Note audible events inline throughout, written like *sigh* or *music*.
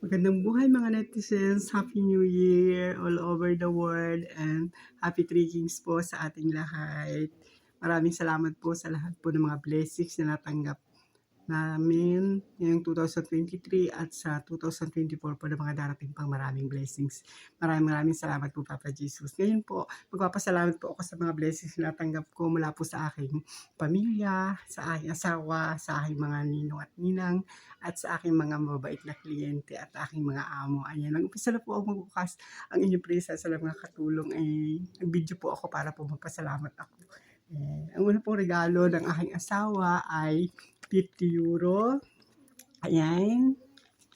Magandang buhay mga netizens. Happy New Year all over the world and happy Three Kings po sa ating lahat. Maraming salamat po sa lahat po ng mga blessings na natanggap namin ngayong 2023 at sa 2024 po ng mga darating pang maraming blessings. Maraming maraming salamat po Papa Jesus. Ngayon po, magpapasalamat po ako sa mga blessings na natanggap ko mula po sa aking pamilya, sa aking asawa, sa aking mga ninong at ninang, at sa aking mga mabait na kliyente at aking mga amo. Ayan, nag-umpisa na po ako magbukas ang inyong presa sa mga katulong ay nag-video po ako para po magpasalamat ako. Eh, ang una pong regalo ng aking asawa ay 50 euro. Ayan.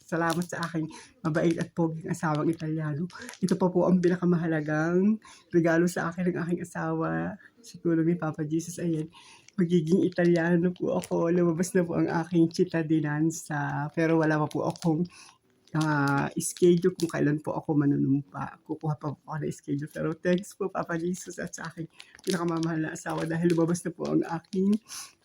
Salamat sa aking mabait at poging asawang Italiano. Ito pa po ang pinakamahalagang regalo sa akin ng aking asawa. Sa tulong ni Papa Jesus. Ayan. Magiging Italiano po ako. Lumabas na po ang aking cittadinanza. Pero wala pa po akong uh, schedule kung kailan po ako manunumpa. Kukuha pa po ako ng schedule. Pero thanks po Papa Jesus at sa aking pinakamamahal na asawa dahil lumabas na po ang aking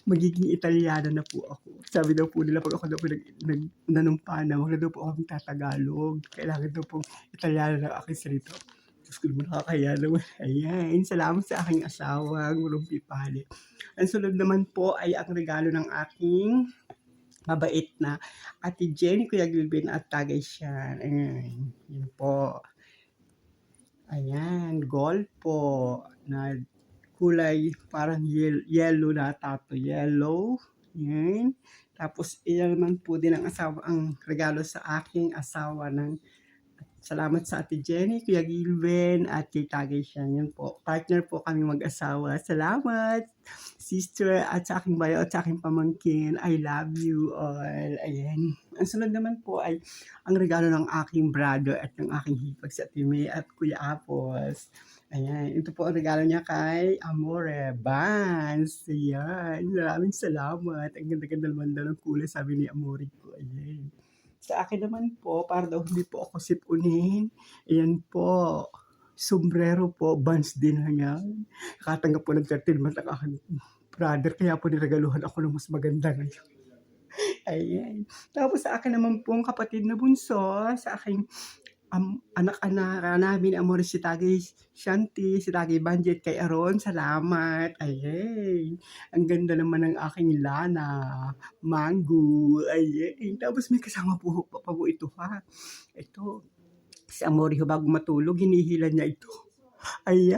magiging Italiano na po ako. Sabi daw po nila pag ako daw po nag, nag, nanumpa na, wag na daw po akong tatagalog. Kailangan daw po Italiano na aking salita. Diyos ko naman nakakaya naman. Ayan, salamat sa aking asawa, ngulong pipali. Ang sunod naman po ay ang regalo ng aking mabait na Ate Jenny Kuya Gilbin at tagay siya. Ayan, yun po. Ayan, gold po na kulay parang yellow, na tato, yellow. Yan. Tapos, iyan naman po din ang asawa, ang regalo sa aking asawa ng Salamat sa Ate Jenny, Kuya Gilben, at kay Tagay siya. Yan po. Partner po kami mag-asawa. Salamat, sister, at sa aking bayo, at sa aking pamangkin. I love you all. Ayan. Ang sunod naman po ay ang regalo ng aking brother at ng aking hipag sa Time at Kuya Apos. Ayan. Ito po ang regalo niya kay Amore Vance. Ayan. Maraming salamat. Ang ganda-ganda naman daw ng kulay, sabi ni Amore ko. Ayan. Sa akin naman po, para daw hindi po ako sipunin. Ayan po, sombrero po, buns din niya. Nakatanggap po ng 13 months ang brother, kaya po niregaluhan ako ng mas maganda ngayon. Ayan. Tapos sa akin naman po, ang kapatid na bunso, sa aking um, anak-anak namin, amor si Tagay Shanti, si Tagay Banjet, kay Aaron, salamat. Ayay. Ang ganda naman ng aking lana. Mango. Ayay. Tapos may kasama po pa, pa po ito ha. Ito. Si Amoriho bago matulog, hinihila niya ito. Ayay.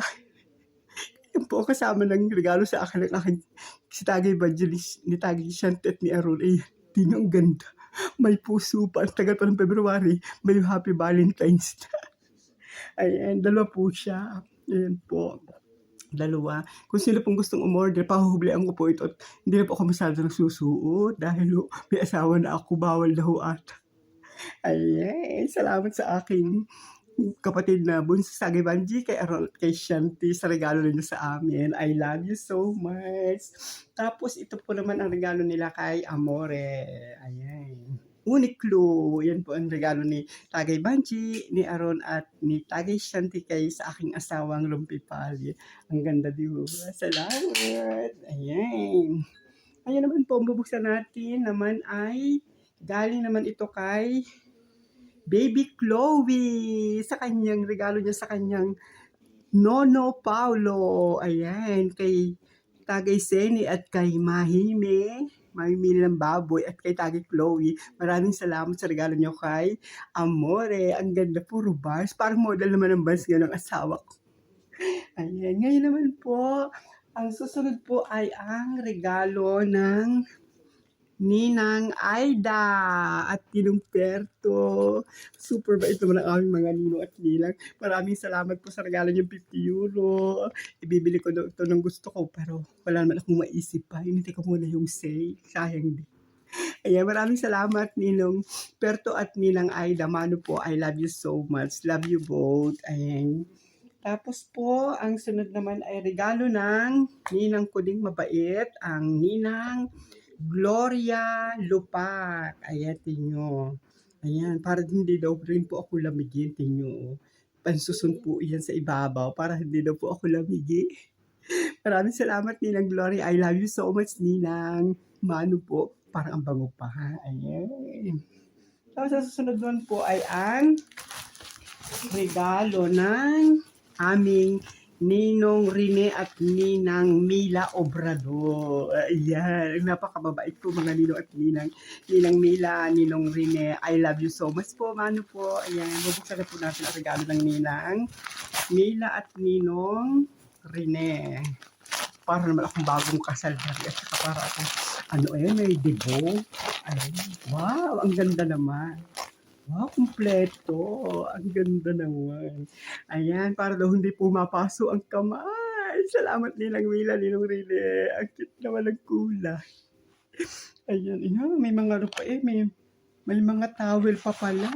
Yan po kasama ng regalo sa akin ng aking si Tagay Banjet, ni Tagay Shanti at ni Aaron. Ay, di ang ganda may puso pa. Tagal pa ng February, may Happy Valentine's *laughs* na. Ayan, dalawa po siya. Ayan po. Dalawa. Kung sino pong gustong umorder, pahuhublihan ko po ito. Hindi na po ako masyado nagsusuot dahil may asawa na ako, bawal na ho at. Ayan, salamat sa aking kapatid na bunso sa Banji, kay Arol, kay Shanti sa regalo ninyo sa amin. I love you so much. Tapos ito po naman ang regalo nila kay Amore. Ayan. Uniqlo. Yan po ang regalo ni Tagay Banji, ni Aron at ni Tagay Shanti kay sa aking asawang Lumpipali. Ang ganda di ba? Salamat. Ayan. Ayan naman po, bubuksan natin naman ay galing naman ito kay Baby Chloe sa kanyang regalo niya sa kanyang Nono Paulo. Ayan, kay Tagay Seni at kay Mahime. Mahime ng baboy at kay Tagay Chloe. Maraming salamat sa regalo niyo kay Amore. Ang ganda, puro bars. Parang model naman ng bars ng asawa ko. Ayan, ngayon naman po, ang susunod po ay ang regalo ng Ninang Aida at Ninong Perto. Super bait naman ang aming mga nino at nilang. Maraming salamat po sa regalo niyo 50 euro. Ibibili ko na ito ng gusto ko pero wala naman akong maisip pa. Hinintay ko muna yung say. Sayang din. Ayan, maraming salamat Ninong Perto at Ninang Aida. Mano po, I love you so much. Love you both. Ayan. Tapos po, ang sunod naman ay regalo ng Ninang Kuding Mabait, ang Ninang Gloria Lupac. Ayan, tinyo. Ayan, para hindi daw rin po ako lamigin, tinyo. Pansusun po yan sa ibabaw para hindi daw po ako lamigi. *laughs* Maraming salamat, Ninang Gloria. I love you so much, Ninang. Mano po, parang ang bango pa? Ayan. Tapos ang susunod doon po ay ang regalo ng aming Ninong Rene at Ninang Mila Obrador. Ayan, napakababait po mga Ninong at Ninang. Ninang Mila, Ninong Rene, I love you so much po, mano po. Ayan, bubuksan na po natin ang regalo ng Ninang Mila at Ninong Rene. Para naman akong bagong kasal rin. At saka para akong, ano eh, may debo. Ayan, wow, ang ganda naman. Wow, kumpleto. Ang ganda naman. Ayan, para daw hindi pumapaso ang kamay. Salamat nilang Mila, Ninong Rene. Ang cute naman ng kulay. Ayan, ina, may mga ano eh, may, may mga towel pa pala.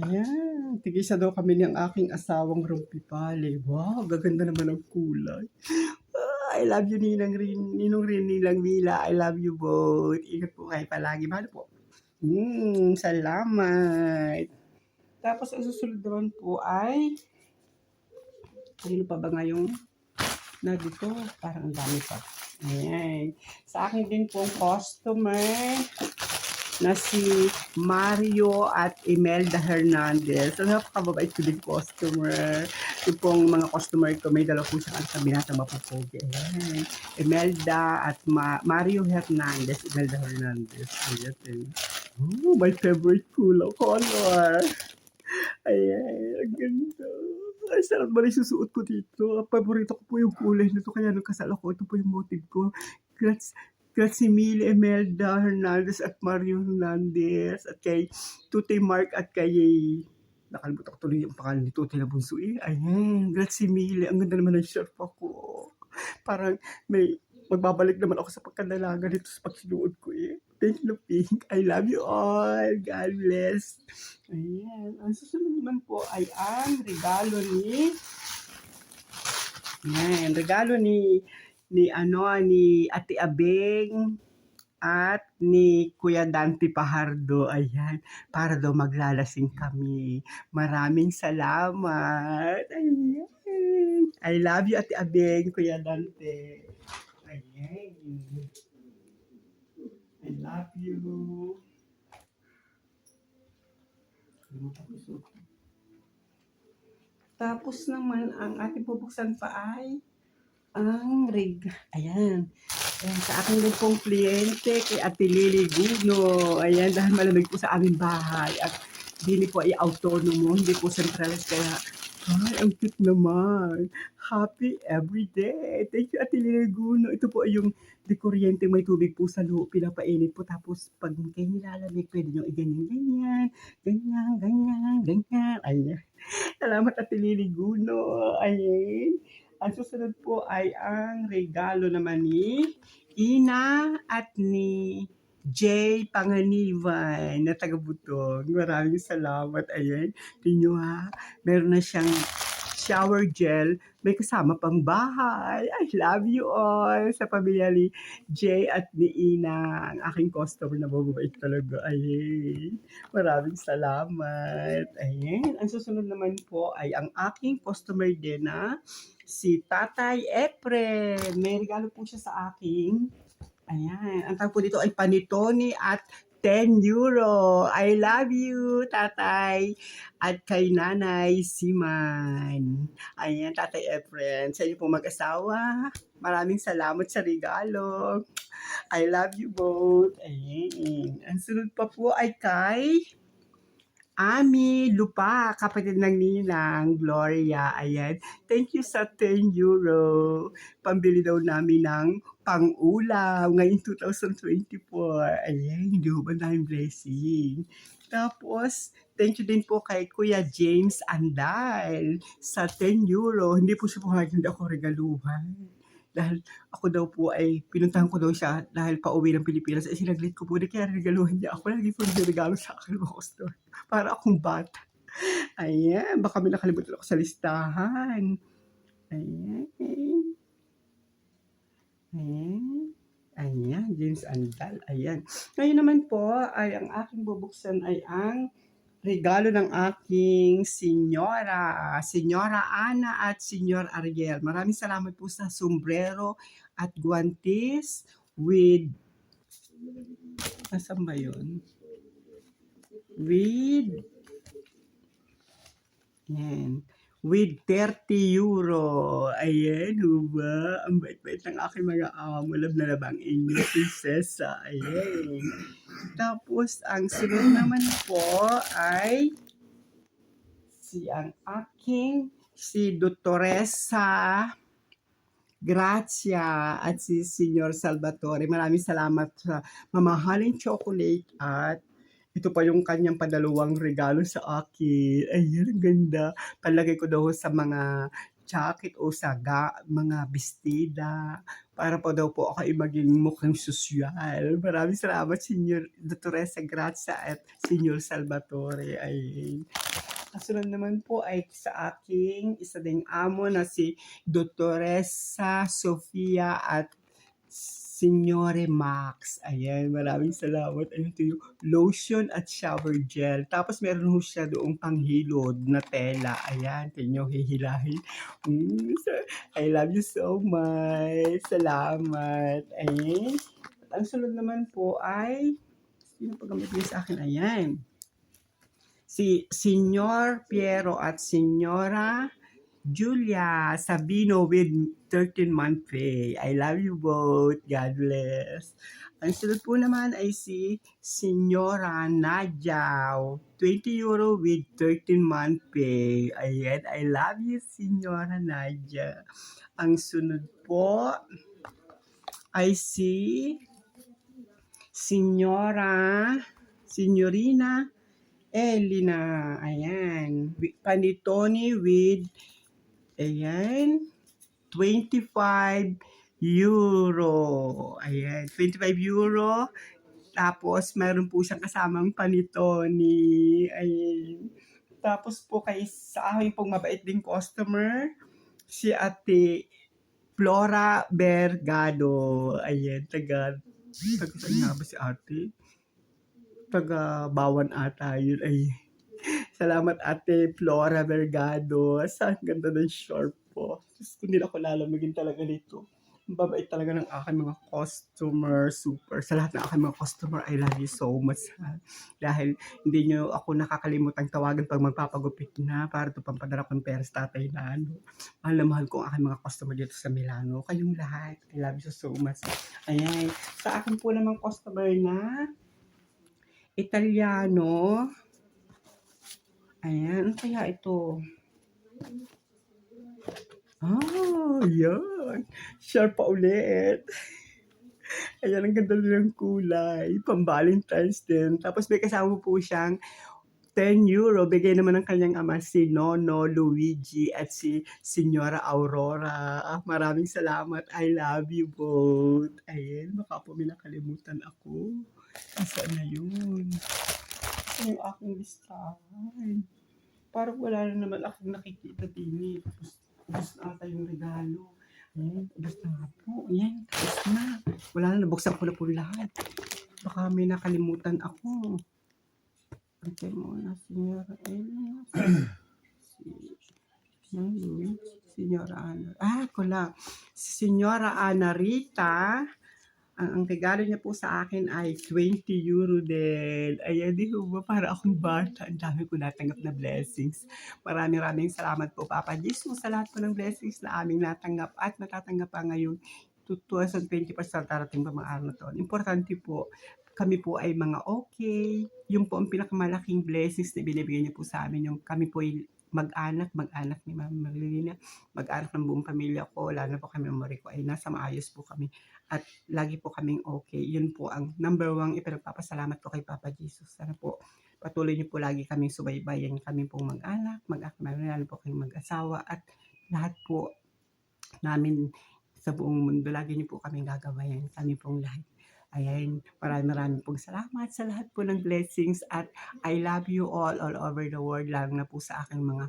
Ayan, tigisa daw kami ng aking asawang rumpipali. Wow, gaganda naman ang kulay. Ah, I love you, Ninang Rin, Ninong Rin, Nilang Mila. I love you both. Ingat po kayo palagi. Mahal po. Hmm, salamat. Tapos ang susunod naman po ay Sino pa ba ngayong na dito? Parang ang dami pa. Ayan. Sa akin din pong customer na si Mario at Imelda Hernandez. So, napakababait ko din customer. Yung pong mga customer ko, may dalawa po siyang sa binata mapupogi. Ayan. Imelda at Ma- Mario Hernandez. Imelda Hernandez. Ayan. Oh, my favorite color. color. Ayan, ang ganda. Ay, sarap ba rin susuot ko dito? Ang paborito ko po yung kulay nito. Kaya nung kasal ako, ito po yung motive ko. Grats, grats si Mili Emelda Hernandez at Mario Hernandez at kay Tutoy Mark at kay nakalimutan ko tuloy yung pangalan ni Tutoy na bunso eh. Ayan, grats si Mili. Ang ganda naman ng shirt ako. Parang may magbabalik naman ako sa pagkandalaga dito sa pagsinuod ko eh. Thank you, Pink. I love you all. God bless. Ayan. Ang susunod naman po ay ang regalo ni Ayan, regalo ni ni ano ni Ate Abeng at ni Kuya Dante Pahardo. Ayan, para daw maglalasing kami. Maraming salamat. Ayan. I love you Ate Abeng, Kuya Dante. I love you. Tapos naman, ang ating bubuksan pa ay ang rig. Ayan. Ayan, sa akin din pong kliyente, kay Ate Lily Guno. Ayan, dahil malamig po sa aming bahay. At hindi po ay autonomo, hindi po centralized. Kaya, ay, ang cute naman. Happy every day. Thank you, Ate Lily Guno. Ito po ay yung di kuryente may tubig po sa loob, pinapainit po. Tapos, pag kayo nilalamig, pwede nyo i-ganyan-ganyan, ganyan, ganyan, ganyan. Ayan. Salamat Ate Lily Guno. Ayan. Ang susunod po ay ang regalo naman ni Ina at ni Jay Panganiban na taga-butong. Maraming salamat. Ayan. Tingnan ha. Meron na siyang shower gel. May kasama pang bahay. I love you all sa pamilya ni Jay at ni Ina. Ang aking customer na mababait talaga. Ayan. Maraming salamat. Ayan. Ang susunod naman po ay ang aking customer din na si Tatay Efren. May regalo po siya sa akin. Ayan. Ang tawag po dito ay panitoni at 10 euro. I love you, tatay. At kay nanay Siman. Ayan, tatay Efren. Sa inyo po mag-asawa. Maraming salamat sa regalo. I love you both. Ayan. Ang sunod pa po ay kay Ami Lupa, kapatid ng Ninang, Gloria. Ayan. Thank you sa 10 euro. Pambili daw namin ng pang-ulam ngayong *laughs* 2024. Ayan, hindi ba tayong blessing. Tapos, thank you din po kay Kuya James Andal sa 10 euro. Hindi po siya pumayag, hindi ako regaluhan. Dahil ako daw po ay, pinuntahan ko daw siya dahil pauwi ng Pilipinas. Ay sinaglit ko po, di kaya regaluhan niya ako. Lagi po niya regalo sa akin mga customer. Para akong bata. Ayan, baka may nakalimutan ako sa listahan. Ayan. Ayan. Ayan, James Andal. Ayan. Ngayon naman po, ay ang aking bubuksan ay ang regalo ng aking senyora, senyora Ana at senyor Ariel. Maraming salamat po sa sombrero at guantes with, nasan ba yun? with Ayan. With 30 euro. Ayan, ho ba? Ang bait-bait ng aking mga. Love na love ang inyong prinsesa. Ayan. Tapos, ang sunod naman po ay si ang aking si Dottoressa Grazia at si Signor Salvatore. Maraming salamat sa mamahaling chocolate at ito pa yung kanyang padalawang regalo sa akin. Ang ganda. Palagay ko daw sa mga jacket o sa ga, mga bestida para po daw po ako ay maging mukhang sosyal. Maraming salamat, Signor Dottoressa Grazia at Signor Salvatore. Ayun. Kasunod naman po ay sa aking isa ding amo na si Dottoressa Sofia at Signore Max. Ayan, maraming salamat. Ayun ito yung lotion at shower gel. Tapos meron ho siya doong panghilod na tela. Ayan, tingnan nyo, hihilahin. Mm, I love you so much. Salamat. Ayan. At ang sunod naman po ay, sino pa gamit sa akin? Ayan. Si Signor Piero at Signora Julia Sabino with 13-month pay. I love you both. God bless. Ang sunod po naman ay si Signora Nadia. 20 euro with 13-month pay. Ayan, I love you, Signora Nadia. Ang sunod po ay si Signora, Signorina Elina. Ayan. Panitoni with, ayan, 25 euro. Ayan, 25 euro. Tapos, meron po siyang kasamang panitoni. Ayan. Tapos po kay sa akin pong mabait din customer, si Ate Flora Bergado. Ayan, taga, taga saan nga ba si ate? Taga Bawan ata yun. Ay, salamat Ate Flora Bergado. Sa ganda ng short po. Diyos ko, hindi ako lalamigin talaga nito. Babait talaga ng aking mga customer. Super. Sa lahat ng aking mga customer, I love you so much. Dahil hindi nyo ako nakakalimutang tawagan pag magpapagupit na para ito pampadala ko ng pera sa tatay na ano. Mahal na mahal ko ang aking mga customer dito sa Milano. Kayong lahat. I love you so much. Ayan. Sa akin po namang customer na Italiano. Ayan. Ano kaya ito? Ah, yan. Sharp pa ulit. Ayan, ang ganda ng kulay. Pang Valentine's din. Tapos may kasama po siyang 10 euro. Bigay naman ng kanyang ama si Nono Luigi at si Signora Aurora. Ah, maraming salamat. I love you both. Ayan, baka po may nakalimutan ako. Asa na yun? Yung aking listahan? Parang wala na naman akong nakikita din eh. Tapos, ubus na ata yung regalo. Ayan, ubus na nga po. Ayan, ubus na. Wala na, nabuksan ko na po lahat. Baka may nakalimutan ako. Antay mo na, Senyora Elena. Si, ano? Senyora Ana. Ah, ko lang. Si Senyora Ana Rita. Ang, ang regalo niya po sa akin ay 20 euro din. Ayan, di ba? Para akong bata. Ang dami ko natanggap na blessings. Maraming maraming salamat po, Papa Jesus, sa lahat po ng blessings na aming natanggap at natatanggap pa ngayon. 2020 pa sa darating pa mga araw na to. Importante po, kami po ay mga okay. Yung po ang pinakamalaking blessings na binibigay niyo po sa amin. Yung kami po ay mag-anak, mag-anak ni Mama Marilina, mag-anak ng buong pamilya ko, lalo na po kami umari ko, ay nasa maayos po kami. At lagi po kaming okay. Yun po ang number one ipinagpapasalamat ko kay Papa Jesus. Sana po patuloy niyo po lagi kaming subaybayan kami pong mag-anak, mag-anak, lalo po kayong mag-asawa at lahat po namin sa buong mundo. Lagi niyo po kaming gagabayan. Kami pong lahat. Ayan, maraming maraming pong salamat sa lahat po ng blessings at I love you all all over the world, lalo na po sa aking mga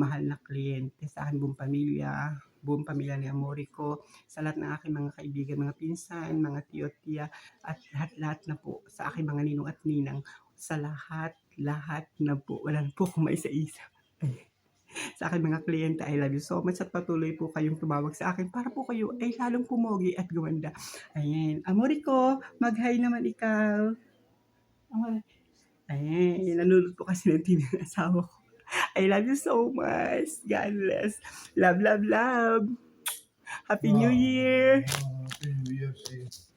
mahal na kliyente, sa aking buong pamilya, buong pamilya ni Amorico, sa lahat ng aking mga kaibigan, mga pinsan, mga tiyo-tiya, at lahat-lahat na po sa aking mga ninong at ninang, sa lahat, lahat na po, wala na po akong maisa-isa. Ay, sa aking mga kliyente, I love you so much at patuloy po kayong tumawag sa akin para po kayo ay lalong pumogi at gumanda. Ayan. Amorico, mag-hi naman ikaw. Amor- Ayan, nanonood po kasi ng TV ng asawa ko. I love you so much. God bless. Love, love, love. Happy New Wow. Year. Oh, Happy New Year sa'yo.